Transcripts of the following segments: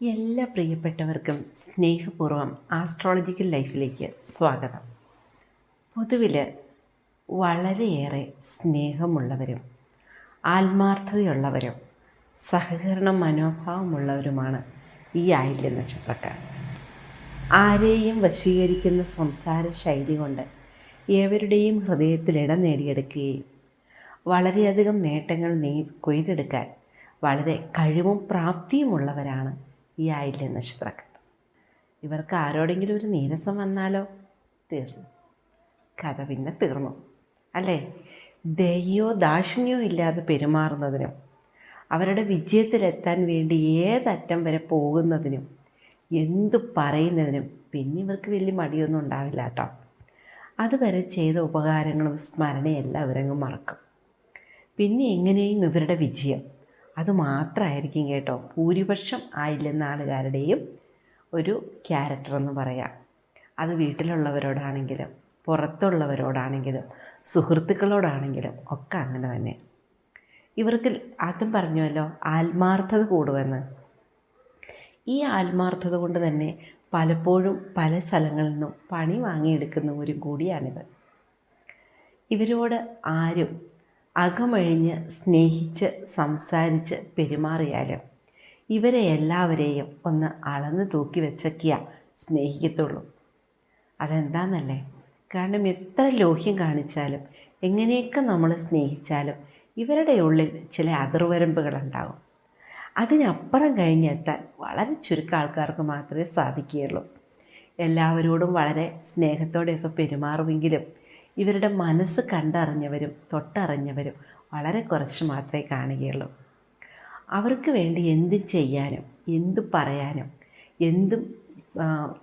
എല്ലാ പ്രിയപ്പെട്ടവർക്കും സ്നേഹപൂർവം ആസ്ട്രോളജിക്കൽ ലൈഫിലേക്ക് സ്വാഗതം. പൊതുവിൽ വളരെയേറെ സ്നേഹമുള്ളവരും ആത്മാർത്ഥതയുള്ളവരും സഹകരണ മനോഭാവമുള്ളവരുമാണ് ഈ ആയില്യ നക്ഷത്രക്കാർ. ആരെയും വശീകരിക്കുന്ന സംസാര ശൈലി കൊണ്ട് ഏവരുടെയും ഹൃദയത്തിൽ ഇടം നേടിയെടുക്കുകയും വളരെയധികം നേട്ടങ്ങൾ നീ കൊയ്തെടുക്കാൻ വളരെ കഴിവും പ്രാപ്തിയുമുള്ളവരാണ് ഈ ആയില്യ നക്ഷത്രക്കാർ ഇവർക്ക് ആരോടെങ്കിലും ഒരു നീരസം വന്നാലോ? തീർന്നു. കഥ പിന്നെ തീർന്നു. അല്ലേ? ദയോ ദാക്ഷിണ്യോ ഇല്ലാതെ പെരുമാറുന്നതിനും അവരുടെ വിജയത്തിലെത്താൻ വേണ്ടി ഏതറ്റം വരെ പോകുന്നതിനും എന്തു പറയുന്നതിനും പിന്നെ ഇവർക്ക് വലിയ മടിയൊന്നും ഉണ്ടാവില്ല കേട്ടോ. അതുവരെ ചെയ്ത ഉപകാരങ്ങളും സ്മരണയെല്ലാം അവരങ്ങ് മറക്കും. പിന്നെ എങ്ങനെയും ഇവരുടെ വിജയം അതുമാത്രമായിരിക്കും കേട്ടോ. ഭൂരിപക്ഷം ആയില്ലെന്ന ആളുകാരുടെയും ഒരു ക്യാരക്ടർ എന്ന് പറയാം. അത് വീട്ടിലുള്ളവരോടാണെങ്കിലും പുറത്തുള്ളവരോടാണെങ്കിലും സുഹൃത്തുക്കളോടാണെങ്കിലും ഒക്കെ അങ്ങനെ തന്നെ. ഇവർക്ക് ആദ്യം പറഞ്ഞുവല്ലോ ആത്മാർത്ഥത കൂടുമെന്ന് ഈ ആത്മാർത്ഥത കൊണ്ട് തന്നെ പലപ്പോഴും പല സ്ഥലങ്ങളിൽ നിന്നും പണി വാങ്ങിയെടുക്കുന്നവരും കൂടിയാണിത് ഇവരോട് ആരും അകമഴിഞ്ഞ് സ്നേഹിച്ച് സംസാരിച്ച് പെരുമാറിയാലും ഇവരെ എല്ലാവരെയും ഒന്ന് അളന്ന് തൂക്കി വെച്ചൊക്കെയ സ്നേഹിക്കത്തുള്ളൂ. അതെന്താന്നല്ലേ? കാരണം എത്ര ലോഹ്യം കാണിച്ചാലും എങ്ങനെയൊക്കെ നമ്മൾ സ്നേഹിച്ചാലും ഇവരുടെ ഉള്ളിൽ ചില അതിർവരമ്പുകളുണ്ടാകും. അതിനപ്പുറം കഴിഞ്ഞെത്താൻ വളരെ ചുരുക്കം ആൾക്കാർക്ക് മാത്രമേ സാധിക്കുകയുള്ളൂ. എല്ലാവരോടും വളരെ സ്നേഹത്തോടെയൊക്കെ പെരുമാറുമെങ്കിലും ഇവരുടെ മനസ്സ് കണ്ടറിഞ്ഞവരും തൊട്ടറിഞ്ഞവരും വളരെ കുറച്ച് മാത്രമേ കാണുകയുള്ളൂ. അവർക്ക് വേണ്ടി എന്തും ചെയ്യാനും എന്തു പറയാനും എന്തും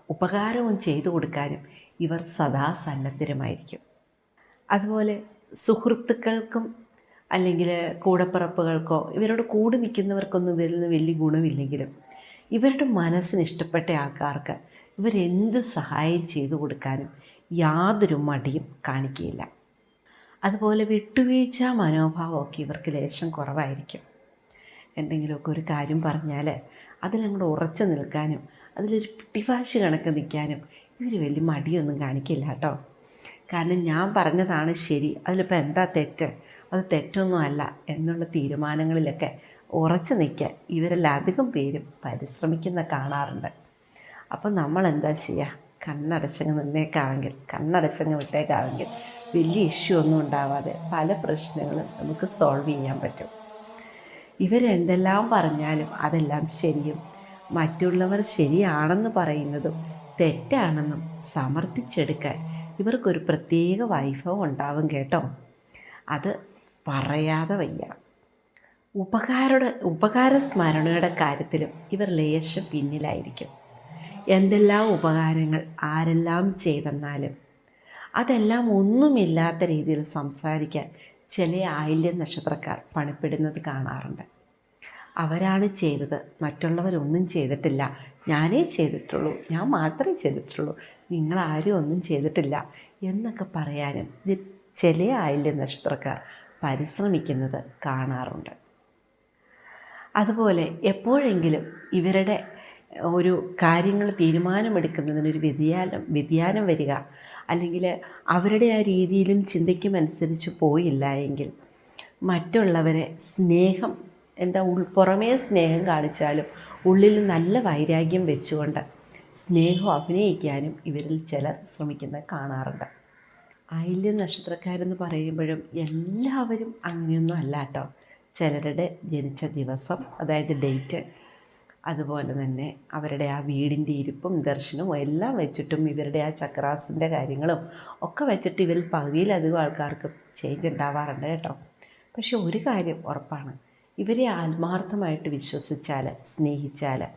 ഉപകാരവും ചെയ്തു കൊടുക്കാനും ഇവർ സദാ സന്നദ്ധരുമായിരിക്കും. അതുപോലെ സുഹൃത്തുക്കൾക്കും അല്ലെങ്കിൽ കൂടപ്പിറപ്പുകൾക്കോ ഇവരോട് കൂടി നിൽക്കുന്നവർക്കൊന്നും ഇവരിൽ നിന്ന് വലിയ ഗുണമില്ലെങ്കിലും ഇവരുടെ മനസ്സിന് ഇഷ്ടപ്പെട്ട ആൾക്കാർക്ക് ഇവരെന്ത് സഹായം ചെയ്തു കൊടുക്കാനും യാതൊരു മടിയും കാണിക്കുകയില്ല അതുപോലെ വിട്ടുവീഴ്ച മനോഭാവമൊക്കെ ഇവർക്ക് ലേശം കുറവായിരിക്കും. എന്തെങ്കിലുമൊക്കെ ഒരു കാര്യം പറഞ്ഞാൽ അതിലങ്ങോട്ട് ഉറച്ചു നിൽക്കാനും അതിലൊരു പിടിവാശി കണക്ക് നിൽക്കാനും ഇവർ വലിയ മടിയൊന്നും കാണിക്കില്ല കേട്ടോ. കാരണം ഞാൻ പറഞ്ഞതാണ് ശരി അതിലിപ്പോൾ എന്താ തെറ്റ്? അത് തെറ്റൊന്നും അല്ല എന്നുള്ള തീരുമാനങ്ങളിലൊക്കെ ഉറച്ചു നിൽക്കാൻ ഇവരെല്ലാം പേരും പരിശ്രമിക്കുന്ന കാണാറുണ്ട്. അപ്പം നമ്മൾ എന്താ ചെയ്യുക കണ്ണടച്ചങ്ങ് നിന്നേക്കാമെങ്കിൽ കണ്ണടച്ചങ്ങ് വിട്ടേക്കാമെങ്കിൽ വലിയ ഇഷ്യൂ ഒന്നും ഉണ്ടാവാതെ പല പ്രശ്നങ്ങളും നമുക്ക് സോൾവ് ചെയ്യാൻ പറ്റും. ഇവരെന്തെല്ലാം പറഞ്ഞാലും അതെല്ലാം ശരിയും മറ്റുള്ളവർ ശരിയാണെന്ന് പറയുന്നതും തെറ്റാണെന്നും സമർത്ഥിച്ചെടുക്കാൻ ഇവർക്കൊരു പ്രത്യേക വൈഭവം ഉണ്ടാവും കേട്ടോ. അത് പറയാതെ വയ്യ. ഉപകാരുടെ ഉപകാര സ്മരണയുടെ കാര്യത്തിലും ഇവർ ലേശം പിന്നിലായിരിക്കും. എന്തെല്ലാം ഉപകാരങ്ങൾ ആരെല്ലാം ചെയ്തെന്നാലും അതെല്ലാം ഒന്നുമില്ലാത്ത രീതിയിൽ സംസാരിക്കാൻ ചില ആയില്യ നക്ഷത്രക്കാർ പണിപ്പെടുന്നത് കാണാറുണ്ട്. അവരാണ് ചെയ്തത്. മറ്റുള്ളവരൊന്നും ചെയ്തിട്ടില്ല. ഞാനേ ചെയ്തിട്ടുള്ളൂ. ഞാൻ മാത്രമേ ചെയ്തിട്ടുള്ളൂ. നിങ്ങളാരും ഒന്നും ചെയ്തിട്ടില്ല എന്നൊക്കെ പറയാനും ചില ആയില്യ നക്ഷത്രക്കാർ പരിശ്രമിക്കുന്നത് കാണാറുണ്ട്. അതുപോലെ എപ്പോഴെങ്കിലും ഇവരുടെ ഒരു കാര്യങ്ങൾ തീരുമാനമെടുക്കുന്നതിനൊരു വ്യതിയാനം വ്യതിയാനം വരിക. അല്ലെങ്കിൽ അവരുടെ ആ രീതിയിലും ചിന്തയ്ക്കും അനുസരിച്ച് പോയില്ല എങ്കിൽ മറ്റുള്ളവരെ സ്നേഹം എന്താ ഉൾ പുറമേ സ്നേഹം കാണിച്ചാലും ഉള്ളിൽ നല്ല വൈരാഗ്യം വെച്ചുകൊണ്ട് സ്നേഹം അഭിനയിക്കാനും ഇവരിൽ ചിലർ ശ്രമിക്കുന്നത് കാണാറുണ്ട്. അയല്യ നക്ഷത്രക്കാരെന്ന് പറയുമ്പോഴും എല്ലാവരും അങ്ങനെയൊന്നും അല്ല കേട്ടോ. ചിലരുടെ ജനിച്ച ദിവസം അതായത് ഡേറ്റ് അതുപോലെ തന്നെ അവരുടെ ആ വീടിന്റെ ഇരിപ്പും ദർശനവും എല്ലാം വെച്ചിട്ടും ഇവരുടെ ആ ചക്രാസിന്റെ കാര്യങ്ങളും ഒക്കെ വെച്ചിട്ട് ഇവരിൽ പകുതിയിലധികം ആൾക്കാർക്ക് ചേഞ്ച് ഉണ്ടാവാറുണ്ട് കേട്ടോ. പക്ഷെ ഒരു കാര്യം ഉറപ്പാണ്. ഇവരെ ആത്മാർത്ഥമായിട്ട് വിശ്വസിച്ചാൽ സ്നേഹിച്ചാൽ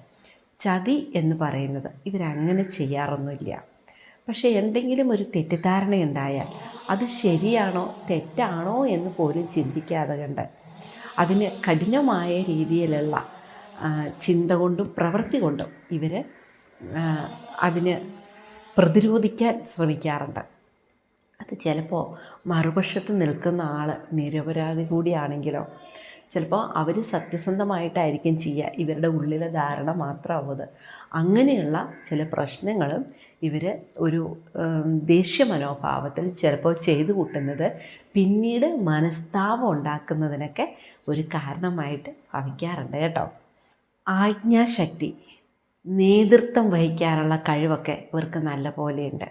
ചതി എന്ന് പറയുന്നത് ഇവരങ്ങനെ ചെയ്യാറൊന്നുമില്ല. പക്ഷേ എന്തെങ്കിലും ഒരു തെറ്റിദ്ധാരണയുണ്ടായാൽ അത് ശരിയാണോ തെറ്റാണോ എന്ന് പോലും ചിന്തിക്കാതെ കണ്ട് അതിന് കഠിനമായ രീതിയിലുള്ള ചിന്ത കൊണ്ടും പ്രവൃത്തി കൊണ്ടും ഇവർ അതിന് പ്രതിരോധിക്കാൻ ശ്രമിക്കാറുണ്ട്. അത് ചിലപ്പോൾ മറുപക്ഷത്ത് നിൽക്കുന്ന ആൾ നിരപരാധി കൂടിയാണെങ്കിലോ ചിലപ്പോൾ അവർ സത്യസന്ധമായിട്ടായിരിക്കും ചെയ്യുക ഇവരുടെ ഉള്ളിലെ ധാരണ മാത്രമാവും അങ്ങനെയുള്ള ചില പ്രശ്നങ്ങളും ഇവർ ഒരു ദേഷ്യ മനോഭാവത്തിൽ ചിലപ്പോൾ ചെയ്തു കൂട്ടുന്നത് പിന്നീട് മനസ്താപം ഉണ്ടാക്കുന്നതിനൊക്കെ ഒരു കാരണമായിട്ട് ഭവിക്കാറുണ്ട് കേട്ടോ. ആജ്ഞാശക്തി നേതൃത്വം വഹിക്കാനുള്ള കഴിവൊക്കെ ഇവർക്ക് നല്ല പോലെയുണ്ട്.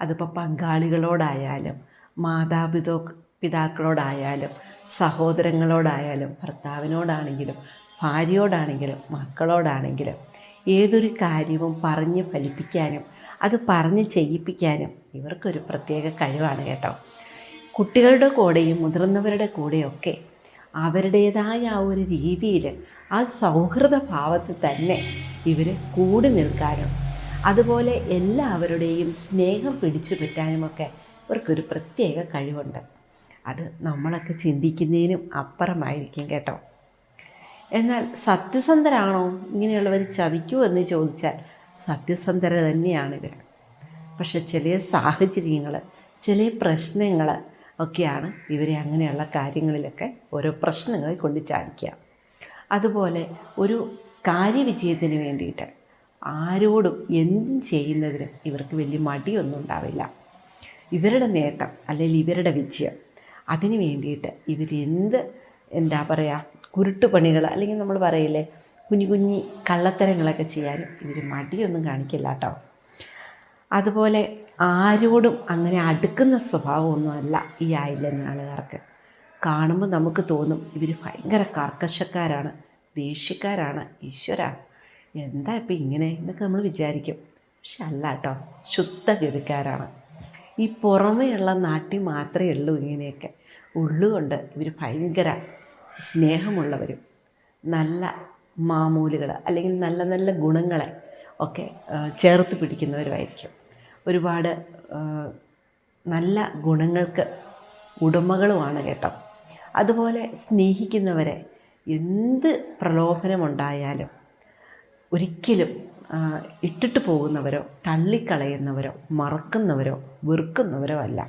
അതിപ്പോൾ പങ്കാളികളോടായാലും മാതാപിതാ പിതാക്കളോടായാലും സഹോദരങ്ങളോടായാലും ഭർത്താവിനോടാണെങ്കിലും ഭാര്യയോടാണെങ്കിലും മക്കളോടാണെങ്കിലും ഏതൊരു കാര്യവും പറഞ്ഞ് ഫലിപ്പിക്കാനും അത് പറഞ്ഞ് ചെയ്യിപ്പിക്കാനും ഇവർക്കൊരു പ്രത്യേക കഴിവാണ് കേട്ടോ. കുട്ടികളുടെ കൂടെയും മുതിർന്നവരുടെ കൂടെയൊക്കെ അവരുടേതായ ആ ഒരു രീതിയിൽ ആ സൗഹൃദ ഭാവത്തിൽ തന്നെ ഇവർ കൂടി നിൽക്കാനും അതുപോലെ എല്ലാവരുടെയും സ്നേഹം പിടിച്ചു പറ്റാനുമൊക്കെ ഇവർക്കൊരു പ്രത്യേക കഴിവുണ്ട്. അത് നമ്മളൊക്കെ ചിന്തിക്കുന്നതിനും അപ്പുറമായിരിക്കും കേട്ടോ. എന്നാൽ സത്യസന്ധരാണോ? ഇങ്ങനെയുള്ളവർ ചതിക്കൂ എന്ന് ചോദിച്ചാൽ സത്യസന്ധര തന്നെയാണ് ഇവർ പക്ഷെ ചില സാഹചര്യങ്ങൾ ചില പ്രശ്നങ്ങൾ ഒക്കെയാണ് ഇവരെ അങ്ങനെയുള്ള കാര്യങ്ങളിലൊക്കെ ഓരോ പ്രശ്നങ്ങൾ കൊണ്ട് ചാടിക്കുക. അതുപോലെ ഒരു കാര്യവിജയത്തിന് വേണ്ടിയിട്ട് ആരോടും എന്തും ചെയ്യുന്നതിനും ഇവർക്ക് വലിയ മടിയൊന്നും ഉണ്ടാവില്ല. ഇവരുടെ നേട്ടം അല്ലെങ്കിൽ ഇവരുടെ വിജയം അതിന് വേണ്ടിയിട്ട് ഇവരെന്ത് എന്താ പറയുക കുരുട്ടുപണികൾ അല്ലെങ്കിൽ നമ്മൾ പറയില്ലേ കുഞ്ഞു കുഞ്ഞി കള്ളത്തരങ്ങളൊക്കെ ചെയ്യാനും ഇവർ മടിയൊന്നും കാണിക്കില്ല കേട്ടോ. അതുപോലെ ആരോടും അങ്ങനെ അടുക്കുന്ന സ്വഭാവമൊന്നുമല്ല ഈ ആയില്ലെന്ന ആളുകാർക്ക് കാണുമ്പോൾ നമുക്ക് തോന്നും ഇവർ ഭയങ്കര കർക്കശക്കാരാണ് ദേഷ്യക്കാരാണ് ഈശ്വര എന്താ ഇപ്പം ഇങ്ങനെ എന്നൊക്കെ നമ്മൾ വിചാരിക്കും. പക്ഷെ അല്ല കേട്ടോ ശുദ്ധഗതിക്കാരാണ് ഈ പുറമേയുള്ള നാട്ടിൽ മാത്രമേ ഉള്ളൂ ഇങ്ങനെയൊക്കെ. ഉള്ളുകൊണ്ട് ഇവർ ഭയങ്കര സ്നേഹമുള്ളവരും നല്ല മാമൂലുകൾ അല്ലെങ്കിൽ നല്ല നല്ല ഗുണങ്ങളെ ഒക്കെ ചേർത്ത് പിടിക്കുന്നവരുമായിരിക്കും. ഒരുപാട് നല്ല ഗുണങ്ങൾക്ക് ഉടമകളുമാണ് കേട്ടോ. അതുപോലെ സ്നേഹിക്കുന്നവരെ എന്ത് പ്രലോഭനമുണ്ടായാലും ഒരിക്കലും ഇട്ടിട്ട് പോകുന്നവരോ തള്ളിക്കളയുന്നവരോ മറക്കുന്നവരോ വെറുക്കുന്നവരോ അല്ല.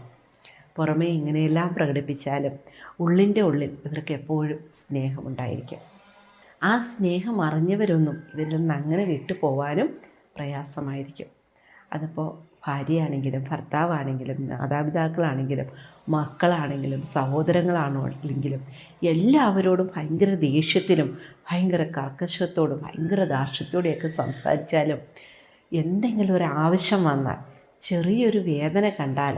പുറമേ ഇങ്ങനെയെല്ലാം പ്രകടിപ്പിച്ചാലും ഉള്ളിന്റെ ഉള്ളിൽ ഇവർക്ക് എപ്പോഴും സ്നേഹമുണ്ടായിരിക്കും. ആ സ്നേഹം അറിഞ്ഞവരൊന്നും ഇവരിൽ നിന്ന് അങ്ങനെ വിട്ടു പോവാനും പ്രയാസമായിരിക്കും. അതിപ്പോൾ ഭാര്യയാണെങ്കിലും ഭർത്താവാണെങ്കിലും മാതാപിതാക്കളാണെങ്കിലും മക്കളാണെങ്കിലും സഹോദരങ്ങളാണെങ്കിലും എല്ലാവരോടും ഭയങ്കര ദേഷ്യത്തിലും ഭയങ്കര കർക്കശത്തോടും ഭയങ്കര ദാർഷ്ട്യത്തോടെയൊക്കെ സംസാരിച്ചാലും എന്തെങ്കിലും ഒരു ആവശ്യം വന്നാൽ ചെറിയൊരു വേദന കണ്ടാൽ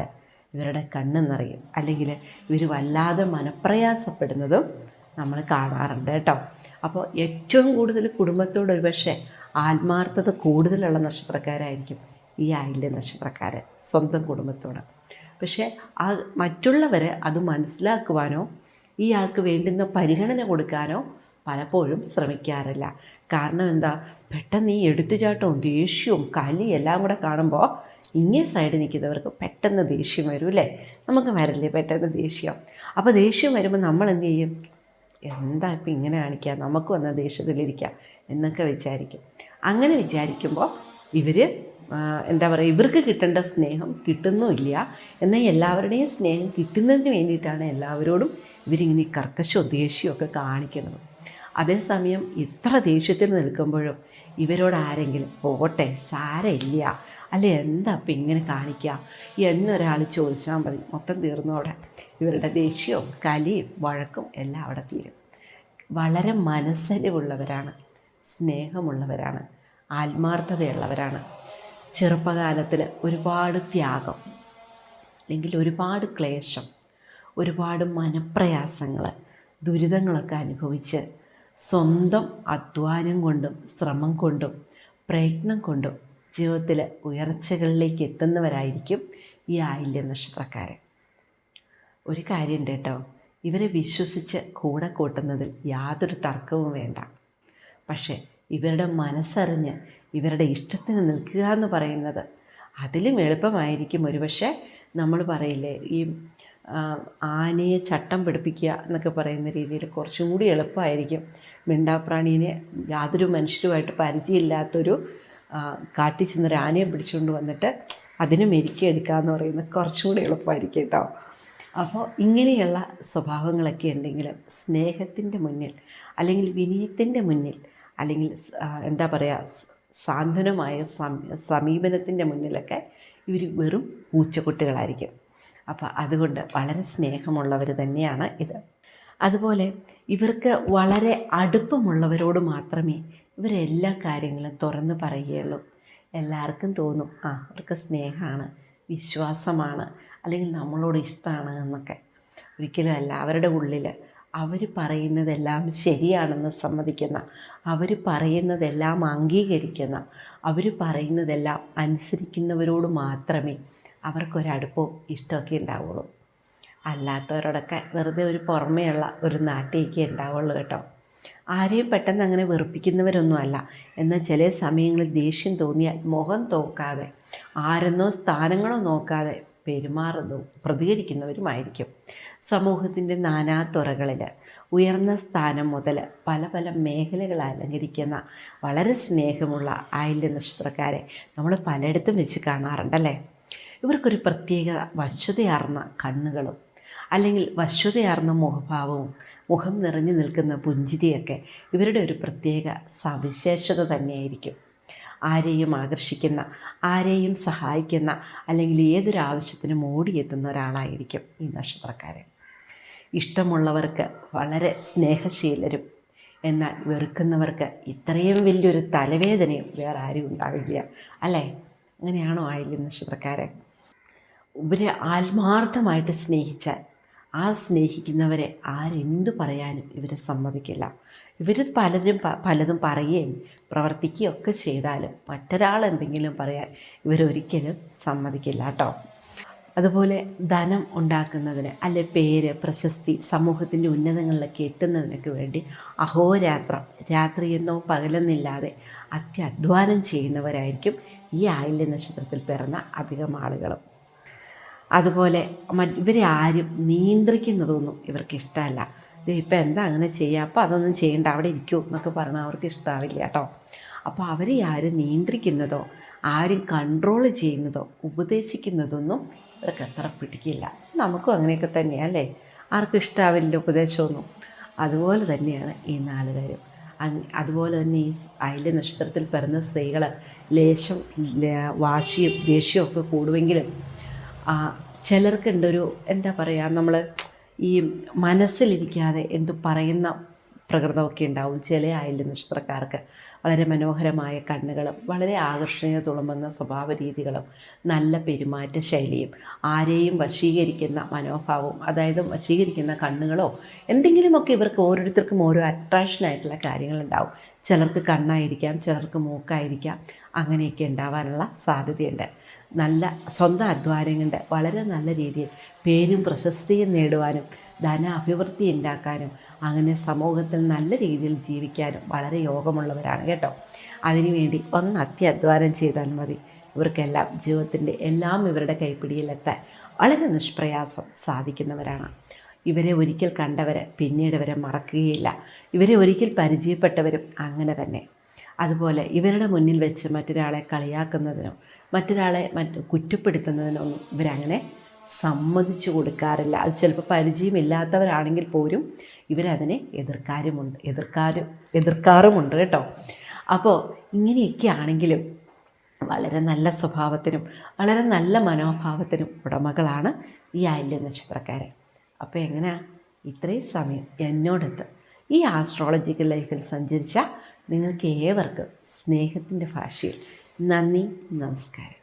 ഇവരുടെ കണ്ണ് നിറയും. അല്ലെങ്കിൽ ഇവർ വല്ലാതെ മനപ്രയാസപ്പെടുന്നതും നമ്മൾ കാണാറുണ്ട് കേട്ടോ. അപ്പോൾ ഏറ്റവും കൂടുതൽ കുടുംബത്തോട് ഒരുപക്ഷെ ആത്മാർത്ഥത കൂടുതലുള്ള നക്ഷത്രക്കാരായിരിക്കും ഈ ആയില്യ നക്ഷത്രക്കാർ സ്വന്തം കുടുംബത്തോട്. പക്ഷേ ആ മറ്റുള്ളവരെ അത് മനസ്സിലാക്കുവാനോ ഇയാൾക്ക് വേണ്ടുന്ന പരിഗണന കൊടുക്കാനോ പലപ്പോഴും ശ്രമിക്കാറില്ല. കാരണം എന്താ? പെട്ടെന്ന് ഈ എടുത്തുചാട്ടവും ദേഷ്യവും കലി എല്ലാം കൂടെ കാണുമ്പോൾ ഇങ്ങേ സൈഡ് നിൽക്കുന്നവർക്ക് പെട്ടെന്ന് ദേഷ്യം വരും അല്ലേ? നമുക്ക് വരില്ലേ പെട്ടെന്ന് ദേഷ്യം? അപ്പോൾ ദേഷ്യം വരുമ്പോൾ നമ്മൾ എന്ത് ചെയ്യും? എന്താ ഇപ്പം ഇങ്ങനെ കാണിക്കുക നമുക്ക് വന്ന ദേഷ്യത്തിലിരിക്കാം എന്നൊക്കെ വിചാരിക്കും. അങ്ങനെ വിചാരിക്കുമ്പോൾ ഇവർ എന്താ പറയുക ഇവർക്ക് കിട്ടേണ്ട സ്നേഹം കിട്ടുന്നുമില്ല. എന്നാൽ എല്ലാവരുടെയും സ്നേഹം കിട്ടുന്നതിന് വേണ്ടിയിട്ടാണ് എല്ലാവരോടും ഇവരിങ്ങനെ കർക്കശോ ദേഷ്യവും ഒക്കെ കാണിക്കുന്നത്. അതേസമയം ഇത്ര ദേഷ്യത്തിൽ നിൽക്കുമ്പോഴും ഇവരോട് ആരെങ്കിലും പോട്ടെ സാരമില്ല. അല്ലെ എന്താ ഇപ്പം ഇങ്ങനെ കാണിക്കുക എന്നൊരാൾ ചോദിച്ചാൽ മതി. മൊത്തം തീർന്നോടെ. ഇവരുടെ ദേഷ്യവും കലിയും വഴക്കും എല്ലാം അവിടെ തീരും. വളരെ മനസ്സരിവുള്ളവരാണ് സ്നേഹമുള്ളവരാണ് ആത്മാർത്ഥതയുള്ളവരാണ്. ചെറുപ്പകാലത്തിൽ ഒരുപാട് ത്യാഗം അല്ലെങ്കിൽ ഒരുപാട് ക്ലേശം ഒരുപാട് മനപ്രയാസങ്ങൾ ദുരിതങ്ങളൊക്കെ അനുഭവിച്ച് സ്വന്തം അധ്വാനം കൊണ്ടും ശ്രമം കൊണ്ടും പ്രയത്നം കൊണ്ടും ജീവിതത്തിലെ ഉയർച്ചകളിലേക്ക് എത്തുന്നവരായിരിക്കും ഈ ആയില്യ നക്ഷത്രക്കാരൻ ഒരു കാര്യമുണ്ട് കേട്ടോ. ഇവരെ വിശ്വസിച്ച് കൂടെ കൂട്ടുന്നതിൽ യാതൊരു തർക്കവും വേണ്ട. പക്ഷേ ഇവരുടെ മനസ്സറിഞ്ഞ് ഇവരുടെ ഇഷ്ടത്തിന് നിൽക്കുക എന്ന് പറയുന്നത് അതിലും എളുപ്പമായിരിക്കും. ഒരുപക്ഷെ നമ്മൾ പറയില്ലേ ഈ ആനയെ ചട്ടം പിടിപ്പിക്കുക എന്നൊക്കെ പറയുന്ന രീതിയിൽ കുറച്ചും കൂടി എളുപ്പമായിരിക്കും. മിണ്ടാപ്രാണീനെ യാതൊരു മനുഷ്യരുമായിട്ട് പരിചയമില്ലാത്തൊരു കാട്ടിച്ചെന്നൊരു ആനയെ പിടിച്ചുകൊണ്ട് വന്നിട്ട് അതിനെ മെരുക്കിയെടുക്കുക എന്ന് പറയുന്നത് കുറച്ചും കൂടി എളുപ്പമായിരിക്കും കേട്ടോ. അപ്പോൾ ഇങ്ങനെയുള്ള സ്വഭാവങ്ങളൊക്കെ ഉണ്ടെങ്കിലും സ്നേഹത്തിന്റെ മുന്നിൽ അല്ലെങ്കിൽ വിനയത്തിന്റെ മുന്നിൽ അല്ലെങ്കിൽ എന്താ പറയുക സാന്ത്വനമായ സമീപനത്തിന്റെ മുന്നിലൊക്കെ ഇവർ വെറും പൂച്ചക്കുട്ടികളായിരിക്കും. അപ്പോൾ അതുകൊണ്ട് വളരെ സ്നേഹമുള്ളവർ തന്നെയാണ് ഇത്. അതുപോലെ ഇവർക്ക് വളരെ അടുപ്പമുള്ളവരോട് മാത്രമേ ഇവരെല്ലാ കാര്യങ്ങളും തുറന്നു പറയുകയുള്ളൂ. എല്ലാവർക്കും തോന്നും ആ അവർക്ക് സ്നേഹമാണ് വിശ്വാസമാണ് അല്ലെങ്കിൽ നമ്മളോട് ഇഷ്ടമാണ് എന്നൊക്കെ. ഒരിക്കലും അല്ല അവരുടെ ഉള്ളിൽ അവർ പറയുന്നതെല്ലാം ശരിയാണെന്ന് സമ്മതിക്കുന്ന അവർ പറയുന്നതെല്ലാം അംഗീകരിക്കുന്ന അവർ പറയുന്നതെല്ലാം അനുസരിക്കുന്നവരോട് മാത്രമേ അവർക്കൊരടുപ്പവും ഇഷ്ടമൊക്കെ ഉണ്ടാവുള്ളൂ. അല്ലാത്തവരോടൊക്കെ വെറുതെ ഒരു പുറമേയുള്ള ഒരു നാട്ടിയൊക്കെ ഉണ്ടാവുള്ളൂ കേട്ടോ. ആരെയും പെട്ടെന്ന് അങ്ങനെ വെറുപ്പിക്കുന്നവരൊന്നുമല്ല എന്നാൽ ചില സമയങ്ങളിൽ ദേഷ്യം തോന്നിയാൽ മുഖം തോക്കാതെ ആരെന്നോ സ്ഥാനങ്ങളോ നോക്കാതെ പെരുമാറുന്നതും പ്രതികരിക്കുന്നവരുമായിരിക്കും. സമൂഹത്തിന്റെ നാനാതുറകളിൽ ഉയർന്ന സ്ഥാനം മുതൽ പല പല മേഖലകൾ അലങ്കരിക്കുന്ന വളരെ സ്നേഹമുള്ള ആയില്യ നക്ഷത്രക്കാരെ നമ്മൾ പലയിടത്തും വെച്ച് കാണാറുണ്ടല്ലേ? ഇവർക്കൊരു പ്രത്യേക വശ്യതയാർന്ന കണ്ണുകളും അല്ലെങ്കിൽ വശ്യതയാർന്ന മുഖഭാവവും മുഖം നിറഞ്ഞു നിൽക്കുന്ന പുഞ്ചിരിയൊക്കെ ഇവരുടെ ഒരു പ്രത്യേക സവിശേഷത തന്നെയായിരിക്കും. ആരെയും ആകർഷിക്കുന്ന ആരെയും സഹായിക്കുന്ന അല്ലെങ്കിൽ ഏതൊരാവശ്യത്തിനും ഓടിയെത്തുന്ന ഒരാളായിരിക്കും ഈ നക്ഷത്രക്കാരൻ. ഇഷ്ടമുള്ളവർക്ക് വളരെ സ്നേഹശീലരും എന്നാൽ വെറുക്കുന്നവർക്ക് ഇത്രയും വലിയൊരു തലവേദനയും വേറെ ആരും ഉണ്ടാവില്ല. അല്ലേ? അങ്ങനെയാണോ ആയില്ലേ നക്ഷത്രക്കാരൻ? ഇവരെ ആത്മാർത്ഥമായിട്ട് സ്നേഹിച്ചാൽ ആ സ്നേഹിക്കുന്നവരെ ആരെന്ത് പറയാനും ഇവർ സമ്മതിക്കില്ല. ഇവർ പലരും പലതും പറയുകയും പ്രവർത്തിക്കുകയും ഒക്കെ ചെയ്താലും മറ്റൊരാൾ എന്തെങ്കിലും പറയാൻ ഇവരൊരിക്കലും സമ്മതിക്കില്ല കേട്ടോ അതുപോലെ ധനം ഉണ്ടാക്കുന്നതിന് അല്ലെ പേര് പ്രശസ്തി സമൂഹത്തിന്റെ ഉന്നതങ്ങളിലൊക്കെ എത്തുന്നതിനൊക്കെ വേണ്ടി അഹോരാത്രം രാത്രിയെന്നോ പകലെന്നില്ലാതെ അത്യധ്വാനം ചെയ്യുന്നവരായിരിക്കും ഈ ആയില്യ നക്ഷത്രത്തിൽ പിറന്ന അധികം ആളുകളും. അതുപോലെ ഇവരെ ആരും നിയന്ത്രിക്കുന്നതൊന്നും ഇവർക്ക് ഇഷ്ടമല്ല. ഇപ്പം എന്താ അങ്ങനെ ചെയ്യുക അപ്പോൾ അതൊന്നും ചെയ്യേണ്ട. അവിടെ ഇരിക്കൂ എന്നൊക്കെ പറഞ്ഞാൽ അവർക്ക് ഇഷ്ടാവില്ല കേട്ടോ. അപ്പോൾ അവരെ ആരും നിയന്ത്രിക്കുന്നതോ ആരും കൺട്രോൾ ചെയ്യുന്നതോ ഉപദേശിക്കുന്നതൊന്നും ഇവർക്ക് അത്ര പിടിക്കില്ല. നമുക്കും അങ്ങനെയൊക്കെ തന്നെയാണ് അല്ലേ? ആർക്കും ഇഷ്ടാവില്ല ഉപദേശമൊന്നും. അതുപോലെ തന്നെയാണ് ഈ നാലുകാരും അതുപോലെ തന്നെ ഈ അയല നക്ഷത്രത്തിൽ പിറന്ന സ്ത്രീകൾ ലേശം വാശിയും ദേഷ്യവും ഒക്കെ കൂടുമെങ്കിലും ചിലർക്കുണ്ടൊരു എന്താ പറയുക നമ്മൾ ഈ മനസ്സിലിരിക്കാതെ എന്തു പറയുന്ന പ്രകൃതമൊക്കെ ഉണ്ടാവും. ചില ആയില്ല നക്ഷത്രക്കാർക്ക് വളരെ മനോഹരമായ കണ്ണുകളും വളരെ ആകർഷണീയ തുളുമ്പുന്ന സ്വഭാവ രീതികളും നല്ല പെരുമാറ്റ ശൈലിയും ആരെയും വശീകരിക്കുന്ന മനോഭാവവും അതായത് വശീകരിക്കുന്ന കണ്ണുകളോ എന്തെങ്കിലുമൊക്കെ ഇവർക്ക് ഓരോരുത്തർക്കും ഓരോ അട്രാക്ഷനായിട്ടുള്ള കാര്യങ്ങളുണ്ടാവും. ചിലർക്ക് കണ്ണായിരിക്കാം ചിലർക്ക് മൂക്കായിരിക്കാം അങ്ങനെയൊക്കെ ഉണ്ടാവാനുള്ള സാധ്യതയുണ്ട്. നല്ല സ്വന്തം അധ്വാനം കൊണ്ട് വളരെ നല്ല രീതിയിൽ പേരും പ്രശസ്തിയും നേടുവാനും ധന അഭിവൃദ്ധി ഉണ്ടാക്കാനും അങ്ങനെ സമൂഹത്തിൽ നല്ല രീതിയിൽ ജീവിക്കാനും വളരെ യോഗമുള്ളവരാണ് കേട്ടോ. അതിനുവേണ്ടി ഒന്ന് അത്യധ്വാനം ചെയ്താൽ മതി. ഇവർക്കെല്ലാം ജീവിതത്തിന്റെ എല്ലാം ഇവരുടെ കൈപ്പിടിയിലെത്താൻ വളരെ നിഷ്പ്രയാസം സാധിക്കുന്നവരാണ്. ഇവരെ ഒരിക്കൽ കണ്ടവരെ പിന്നീട് ഇവരെ മറക്കുകയില്ല. ഇവരെ ഒരിക്കൽ പരിചയപ്പെട്ടവരും അങ്ങനെ തന്നെ. അതുപോലെ ഇവരുടെ മുന്നിൽ വെച്ച് മറ്റൊരാളെ കളിയാക്കുന്നതിനോ മറ്റൊരാളെ മറ്റ് കുറ്റപ്പെടുത്തുന്നതിനോ ഇവരങ്ങനെ സമ്മതിച്ചു കൊടുക്കാറില്ല. അത് ചിലപ്പോൾ പരിചയമില്ലാത്തവരാണെങ്കിൽ പോലും ഇവരതിനെ എതിർക്കാരുമുണ്ട് എതിർക്കാരും എതിർക്കാറുമുണ്ട് കേട്ടോ. അപ്പോൾ ഇങ്ങനെയൊക്കെ ആണെങ്കിലും വളരെ നല്ല സ്വഭാവത്തിനും വളരെ നല്ല മനോഭാവത്തിനും ഉടമകളാണ് ഈ ആയില്യ നക്ഷത്രക്കാരെ. അപ്പോൾ എങ്ങനെയാണ് ഇത്രയും സമയം എന്നോടൊത്ത് ഈ ആസ്ട്രോളജിക്കൽ ലൈഫിൽ സഞ്ചരിച്ച നിങ്ങൾക്ക് ഏവർക്കും സ്നേഹത്തിന്റെ ഭാഷയിൽ നന്ദി നമസ്കാരം.